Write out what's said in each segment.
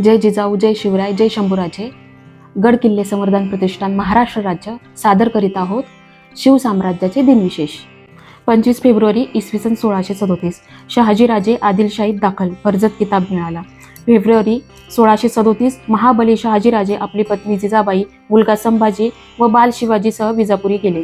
जय जिजाऊ जय शिवराय जय शंभूराजे. गड किल्ले संवर्धन प्रतिष्ठान महाराष्ट्र राज्य सादर करीत आहोत शिवसाम्राज्याचे दिनविशेष. पंचवीस फेब्रुवारी इसवी सन सोळाशे सदोतीस शहाजीराजे आदिलशाहीत दाखल फर्जत किताब मिळाला. फेब्रुवारी सोळाशे सदोतीस महाबली शहाजीराजे आपली पत्नी जिजाबाई मुलगा संभाजी व बाल शिवाजीसह विजापुरी गेले.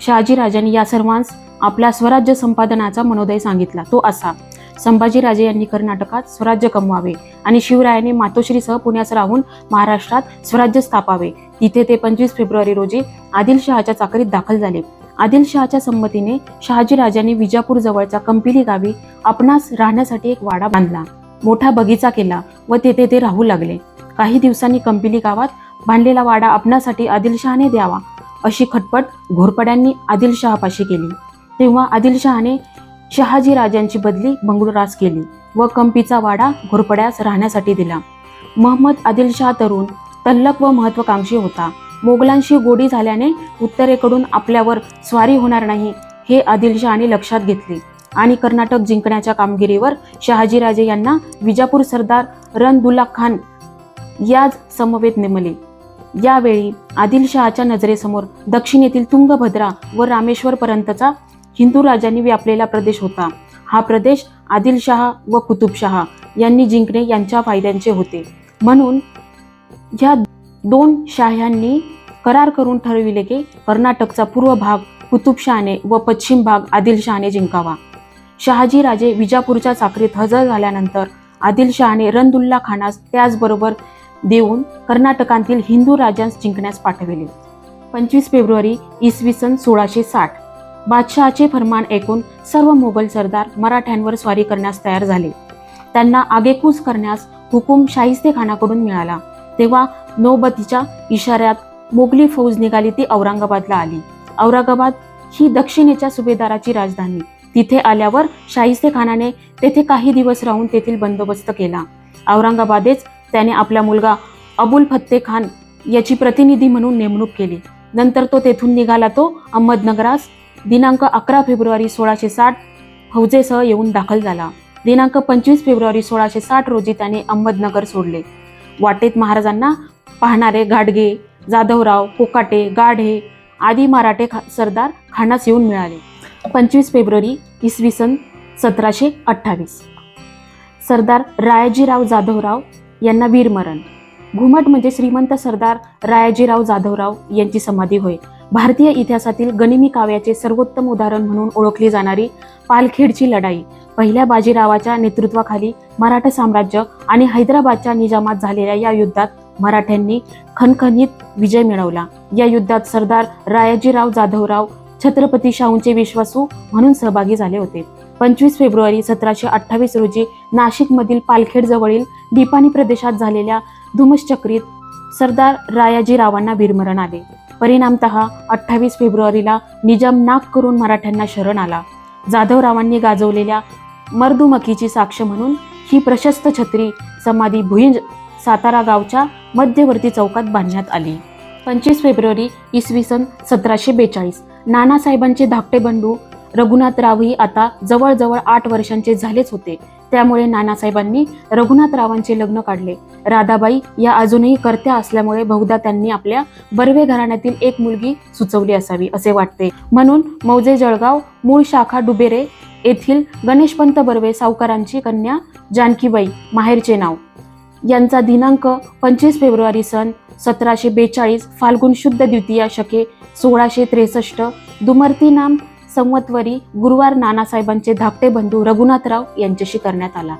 शहाजीराजांनी या सर्वांस आपला स्वराज्य संपादनाचा मनोदय सांगितला तो असा संभाजीराजे यांनी कर्नाटकात स्वराज्य कमवावे आणि शिवरायाने मातोश्रीसह पुण्यास राहून महाराष्ट्रात स्वराज्य स्थापावे. तिथे ते पंचवीस फेब्रुवारी रोजी आदिलशहाच्या चाकरीत दाखल झाले. आदिलशहाच्या संमतीने शहाजीराजांनी विजापूर जवळच्या कंपिली गावी आपणास राहण्यासाठी एक वाडा बांधला. मोठा बगीचा केला व तेथे ते राहू लागले. काही दिवसांनी कंपिली गावात बांधलेला वाडा आपणासाठी आदिलशहाने द्यावा अशी खटपट घोरपड्यांनी आदिलशहापाशी केली. तेव्हा आदिलशहाने शहाजी राजांची बदली बंगळुरास केली व कंपीचा वाडा घोरपड्यास राहण्यासाठी दिला. महम्मद आदिलशाह तरुण तल्लक व महत्वाकांक्षी होता. मोगलांशी गोडी झाल्याने उत्तरेकडून आपल्यावर स्वारी होणार नाही हे आदिलशहाने लक्षात घेतले आणि कर्नाटक जिंकण्याच्या कामगिरीवर शहाजीराजे यांना विजापूर सरदार रणदुल्ला खान याच समवेत नेमले. यावेळी आदिलशहाच्या नजरेसमोर दक्षिणेतील तुंगभद्रा व रामेश्वरपर्यंतचा हिंदू राजांनी व्यापलेला प्रदेश होता. हा प्रदेश आदिलशहा व कुतुबशहा यांनी जिंकणे यांच्या फायद्यांचे होते. म्हणून ह्या दोन शाह्यांनी करार करून ठरविले की कर्नाटकचा पूर्व भाग कुतुबशहाने व पश्चिम भाग आदिलशहाने जिंकावा. शहाजी राजे विजापूरच्या चाकरीत हजर झाल्यानंतर आदिलशहाने रणदुल्ला खानास त्याचबरोबर देऊन कर्नाटकातील हिंदू राजांस जिंकण्यास पाठविले. पंचवीस फेब्रुवारी इसवी सन सोळाशे साठ. बादशहाचे फरमान ऐकून सर्व मोगल सरदार मराठ्यांवर स्वारी करण्यास तयार झाले. त्यांना आगेकूच करण्यास हुकूम शाहिस्ते खानाकडून मिळाला. तेव्हा नौबतीच्या इशाऱ्यात मोगली फौज निघाली ती औरंगाबादला आली. औरंगाबाद ही दक्षिणेच्या सुभेदाराची राजधानी. तिथे आल्यावर शाहिस्ते खानाने तेथे काही दिवस राहून तेथील बंदोबस्त केला. औरंगाबादेच त्याने आपला मुलगा अबुल फत्ते खान याची प्रतिनिधी म्हणून नेमणूक केली. नंतर तो तेथून निघाला तो अहमदनगरास दिनांक अकरा फेब्रुवारी सोळाशे साठ हौजेसह येऊन दाखल झाला. दिनांक पंचवीस फेब्रुवारी सोळाशे साठ रोजी त्याने अहमदनगर सोडले. वाटेत महाराजांना पाहणारे गाडगे जाधवराव कोकाटे गाढे आदी मराठे खा सरदार खानास येऊन मिळाले. पंचवीस फेब्रुवारी इसवी सन सतराशे अठ्ठावीस. सरदार रायाजीराव जाधवराव यांना वीरमरण. घुमट म्हणजे श्रीमंत सरदार रायाजीराव जाधवराव यांची समाधी होय. भारतीय इतिहासातील गनिमी काव्याचे सर्वोत्तम उदाहरण म्हणून ओळखली जाणारी पालखेडची लढाई. पहिल्या बाजीरावाच्या नेतृत्वाखाली मराठा साम्राज्य आणि हैदराबादच्या निजामात झालेल्या या युद्धात मराठ्यांनी खणखणीत विजय मिळवला. या युद्धात सरदार रायाजीराव जाधवराव छत्रपती शाहूंचे विश्वासू म्हणून सहभागी झाले होते. पंचवीस फेब्रुवारी सतराशे अठ्ठावीस रोजी नाशिकमधील पालखेड जवळील दीपानी प्रदेशात झालेल्या धुमश्चक्रीत सरदार रायाजीरावांना वीरमरण आले. परिणामत अठ्ठावीस फेब्रुवारीला निजाम नाक करून मराठ्यांना शरण आला. जाधवरावांनी गाजवलेल्या मर्दुमकीची साक्ष म्हणून ही प्रशस्त छत्री समाधी भुईंज सातारा गावच्या मध्यवर्ती चौकात बांधण्यात आली. पंचवीस फेब्रुवारी इसवी सन सतराशे बेचाळीस. नानासाहेबांचे धाकटे बंधू रघुनाथरावही आता जवळजवळ आठ वर्षांचे झालेच होते. त्यामुळे नानासाहेबांनी रघुनाथरावांचे लग्न काढले. राधाबाई या अजूनही कर्त्या असल्यामुळे बहुधा त्यांनी आपल्या बर्वे घराण्यातील एक मुलगी सुचवली असावी असे वाटते. म्हणून मौजे जळगाव मूळ शाखा डुबेरे येथील गणेशपंत बर्वे सावकारांची कन्या जानकीबाई माहेरचे नाव. यांचा दिनांक पंचवीस फेब्रुवारी सन सतराशे बेचाळीस फाल्गुन शुद्ध द्वितीया शके सोळाशे त्रेसष्ट दुमर्ती नाम संवत्वरी गुरुवार नानासाहेबांचे धाकटे बंधू रघुनाथराव यांच्याशी करण्यात आला.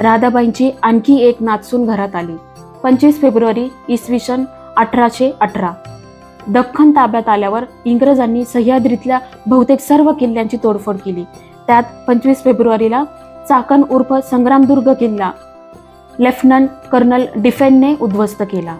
राधाबाईंची आणखी एक नाचसून घरात आली. पंचवीस फेब्रुवारी इसवी सन अठराशे अठरा. दख्खन ताब्यात आल्यावर इंग्रजांनी सह्याद्रीतल्या बहुतेक सर्व किल्ल्यांची तोडफोड केली. त्यात पंचवीस फेब्रुवारीला चाकण उर्फ संग्रामदुर्ग किल्ला लेफ्टनंट कर्नल डिफेनने उद्ध्वस्त केला.